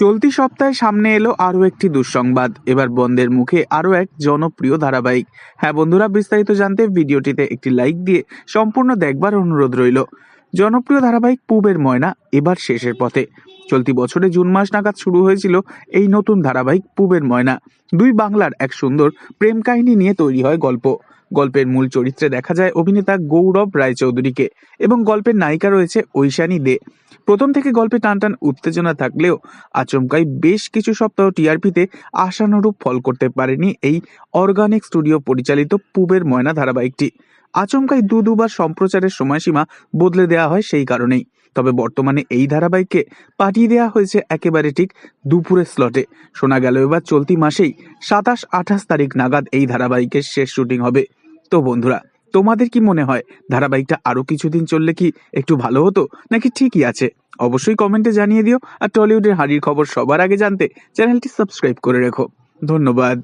চলতি সপ্তাহে সামনে এলো আরও একটি দুঃসংবাদ। এবার বন্ধের মুখে আরও এক জনপ্রিয় ধারাবাহিক। হ্যাঁ বন্ধুরা, বিস্তারিত জানতে ভিডিওটিতে একটি লাইক দিয়ে সম্পূর্ণ দেখবার অনুরোধ রইল। জনপ্রিয় ধারাবাহিক পুবের ময়না, এবার শেষের পথে। চলতি বছরে জুন মাস নাগাদ শুরু হয়েছিল এই নতুন ধারাবাহিক পুবের ময়না। দুই বাংলার এক সুন্দর প্রেম কাহিনী নিয়ে তৈরি হয় গল্প। গল্পের মূল চরিত্রে দেখা যায় অভিনেতা গৌরব রায়চৌধুরীকে এবং গল্পের নায়িকা রয়েছে ঐশানী দে। প্রথম থেকে গল্পে টানটান উত্তেজনা থাকলেও আচমকাই বেশ কিছু সপ্তাহ টিআরপিতে আশানুরূপ ফল করতে পারেনি এই অর্গানিক স্টুডিও পরিচালিত পুবের ময়না ধারাবাহিকটি। আচমকাই দু দুবার সম্প্রচারের সময়সীমা বদলে দেওয়া হয় সেই কারণেই। তবে বর্তমানে এই ধারাবাহিককে পাঠিয়ে দেওয়া হয়েছে একেবারে ঠিক দুপুরের স্লটে। শোনা গেল এবার চলতি মাসেই সাতাশ আঠাশ তারিখ নাগাদ এই ধারাবাহিকের শেষ শুটিং হবে। তো বন্ধুরা তোমাদের কি মনে হয়? ধারাবাহিকটা আরও কিছুদিন চললে কি একটু ভালো হতো? নাকি ঠিকই আছে? অবশ্যই কমেন্টে জানিয়ে দিও। আর টলিউডের হাড়ির খবর সবার আগে জানতে চ্যানেলটি সাবস্ক্রাইব করে রেখো। ধন্যবাদ।